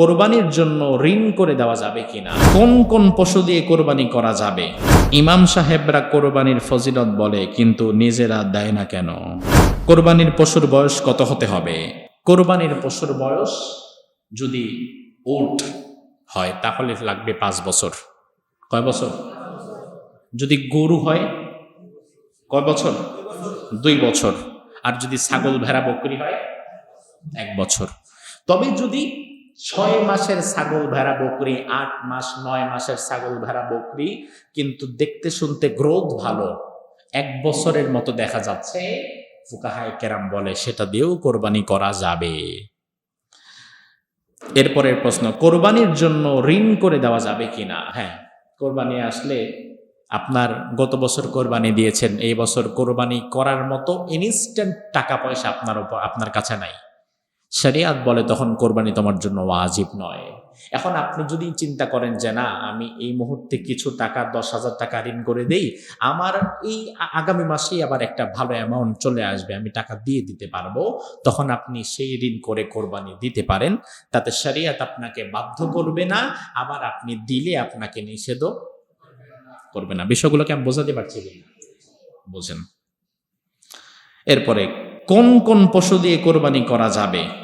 কোরবানির জন্য ঋণ করে দেওয়া যাবে কিনা? কোন কোন পশু দিয়ে কোরবানি করা যাবে? ইমাম সাহেবরা কোরবানির ফজিলত বলে, কিন্তু নিজেরা দেয় না কেন? কোরবানির পশুর বয়স কত হতে হবে? কোরবানির পশুর বয়স যদি উট হয়, তাহলে লাগবে পাঁচ বছর। কয় বছর? যদি গরু হয়, কয় বছর? দুই বছর। আর যদি ছাগল, ভেড়া, বকরি হয়, এক বছর। তবে যদি ছয় মাসের ছাগল ভেড়া বকরি, আট মাস, নয় মাসের ছাগল ভেড়া বকরি, কিন্তু দেখতে শুনতে গ্রোথ ভালো। এক বছরের মতো দেখা যাচ্ছে ফুকাহায় কেরাম বলে, সেটা দিয়েও কোরবানি করা যাবে। এরপরের প্রশ্ন, কোরবানির জন্য ঋণ করে দেওয়া যাবে কিনা? হ্যাঁ কোরবানি আসলে আপনার গত বছর কোরবানি দিয়েছেন, এই বছর কোরবানি করার মতো ইনস্ট্যান্ট টাকা পয়সা আপনার উপর আপনার কাছে নাই। শরিয়াত বলে তখন কোরবানি তোমার জন্য ওয়াজিব নয়। এখন আপনি যদি চিন্তা করেন যে না, আমি এই মুহূর্তে কিছু টাকা, দশ হাজার টাকা ঋণ করে দেই, আমার এই আগামী মাসেই আবার একটা ভালো অ্যামাউন্ট চলে আসবে, আমি টাকা দিয়ে দিতে পারব, তখন আপনি সেই ঋণ করে কোরবানি দিতে পারেন। তাতে শরিয়াত আপনাকে বাধ্য করবে না, আবার আপনি দিলে আপনাকে নিষেধও করবে না। বিষয়গুলোকে আমি বোঝাতে পারছি বোঝেন। এরপরে, কোন কোন পশু দিয়ে কোরবানি করা যাবে?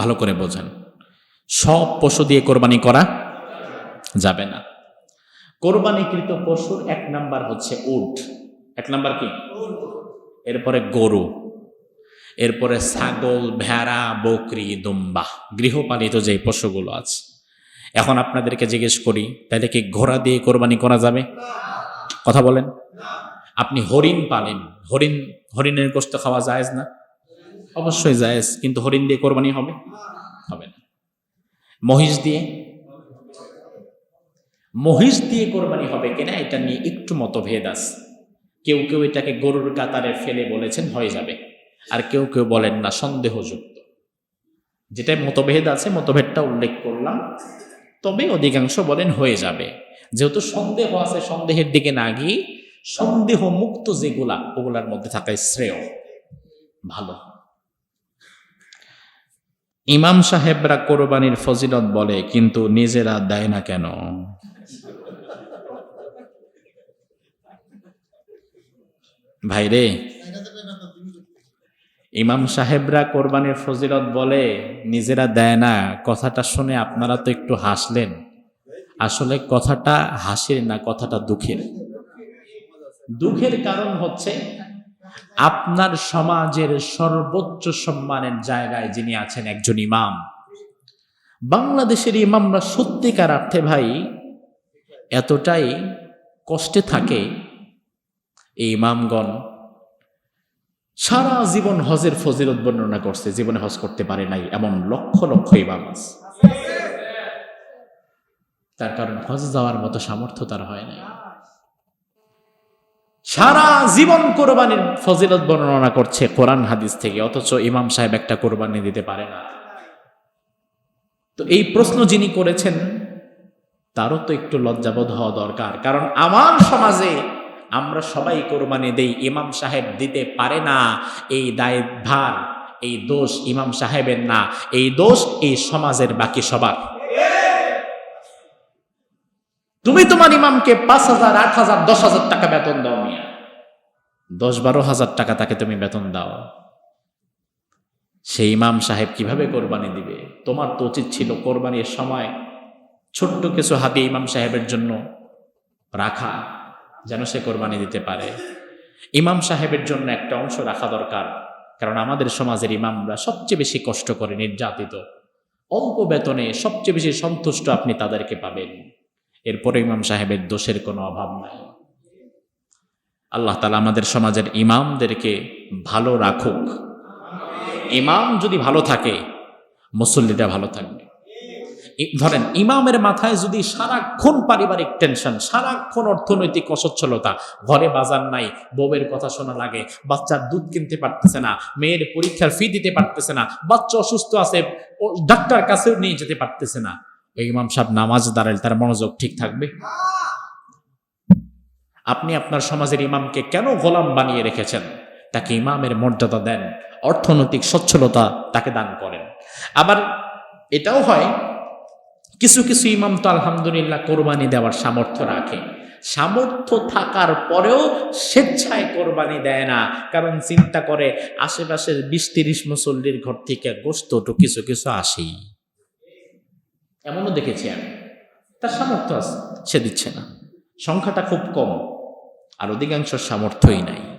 ভালো করে বোঝেন। সব পশু দিয়ে কোরবানি করা যাবে না। কোরবানিকৃত পশুর এক নাম্বার হচ্ছে উট। এক নাম্বার কি? এরপরে গরু। এরপরে ছাগল, ভেড়া, বকরি, দুম্বা, গৃহপালিত যে পশুগুলো আছে। এখন আপনাদেরকে জিজ্ঞেস করি, তাহলে কি ঘোড়া দিয়ে কোরবানি করা যাবে? কথা বলেন। আপনি হরিণ পালেন। হরিণ, হরিণের গোস্ত খাওয়া যায় না? অবশ্যই জায়েজ, কিন্তু হরিণ দিয়ে কোরবানি হবে? হবে না। মহিষ দিয়ে? মহিষ দিয়ে কোরবানি হবে কিনা, এটা নিয়ে একটু মতভেদ আছে। কেউ কেউ এটাকে গরুর কাতারে ফেলে বলেছেন, হয়ে যাবে। আর কেউ কেউ বলেন না, সন্দেহযুক্ত। যেটা মতভেদ আছে, মতভেদটা উল্লেখ করলাম। তবে অধিকাংশ বলেন, হয়ে যাবে। যেহেতু সন্দেহ আছে, সন্দেহের দিকে না গিয়ে সন্দেহ মুক্ত যেগুলা, ওগুলার মধ্যে থাকাই শ্রেয়। ভালো। ইমাম সাহেবরা কোরবানির ফজিলত বলে, কিন্তু নিজেরা দেয় না কেন? ভাইরে ইমাম সাহেবরা কোরবানির ফজিলত বলে, নিজেরা দেয় না। কথাটা শুনে আপনারা তো একটু হাসলেন। আসলে কথাটা হাসির না, কথাটা দুঃখের। দুঃখের কারণ হচ্ছে আপনার সমাজের সর্বোচ্চ সম্মানের জায়গায় যিনি আছেন একজন ইমাম। বাংলাদেশের ইমামরা সত্যিকার অর্থে ভাই, এতটাই কষ্টে থাকে এই ইমামগণ। সারা জীবন হজের ফজিলত বর্ণনা করছে, জীবনে হজ করতে পারে নাই, এমন লক্ষ লক্ষ ইমাম আছে। তার কারণ হজ যাওয়ার মতো সামর্থ্য তার হয় নাই। সারা জীবন কোরবানির ফজিলত বর্ণনা করছে কোরআন হাদিস থেকে, অথচ ইমাম সাহেব একটা কোরবানি দিতে পারে না। তো এই প্রশ্ন যিনি করেছেন, তারও তো একটু লজ্জাবোধ হওয়া দরকার। কারণ আমার সমাজে আমরা সবাই কোরবানি দেই, ইমাম সাহেব দিতে পারে না, এই দায় ভার এই দোষ ইমাম সাহেবের না, এই দোষ এই সমাজের বাকি সবার। তুমি তোমার ইমামকে পাঁচ হাজার, আট হাজার, দশ হাজার টাকা বেতন দাও মিয়া। দশ বারো হাজার টাকা তাকে তুমি বেতন দাও। সেই ইমাম সাহেব কীভাবে কোরবানি দিবে? তোমার তো উচিত ছিল কোরবানির সময় ছোট্ট কিছু হাতে ইমাম সাহেবের জন্য রাখা, যেন সে কোরবানি দিতে পারে। ইমাম সাহেবের জন্য একটা অংশ রাখা দরকার, কারণ আমাদের সমাজের ইমামরা সবচেয়ে বেশি কষ্ট করে নির্যাতিত। অল্প বেতনে সবচেয়ে বেশি সন্তুষ্ট আপনি তাদেরকে পাবেন। এরপরে ইমাম সাহেবের দোষের কোনো অভাব নাই। আল্লাহ তালা আমাদের সমাজের ইমামদেরকে ভালো রাখুক। ইমাম যদি ভালো থাকে, মুসল্লিরা ভালো থাকবে। ধরেন, ইমামের মাথায় যদি সারাক্ষণ পারিবারিক টেনশন, সারাক্ষণ অর্থনৈতিক অসচ্ছলতা, ঘরে বাজার নাই, বউয়ের কথা শোনা লাগে, বাচ্চার দুধ কিনতে পারতেছে না, মেয়ের পরীক্ষার ফি দিতে পারতেছে না, বাচ্চা অসুস্থ আছে ডাক্তার কাছেও নিয়ে যেতে পারতেছে না ইমাম সাহেব নামাজ দাঁড়ালে তার মনোযোগ ঠিক থাকবে? আপনি আপনার সমাজের ইমামকে কেন গোলাম বানিয়ে রেখেছেন? তাকে ইমামের মর্যাদা দেন, অর্থনৈতিক সচ্ছলতা তাকে দান করেন। আবার এটাও হয়, কিছু কিছু ইমাম তো আলহামদুলিল্লাহ কোরবানি দেওয়ার সামর্থ্য রাখে। সামর্থ্য থাকার পরেও স্বেচ্ছায় কোরবানি দেয় না, কারণ চিন্তা করে আশেপাশের বিশ তিরিশ মুসল্লির ঘর থেকে গোস্ত তো কিছু কিছু আসেই। এমনও দেখেছি আমি। তার সামর্থ্য আছে, সে দিচ্ছে না। সংখ্যাটা খুব কম, আর অধিকাংশ সামর্থ্যই নাই।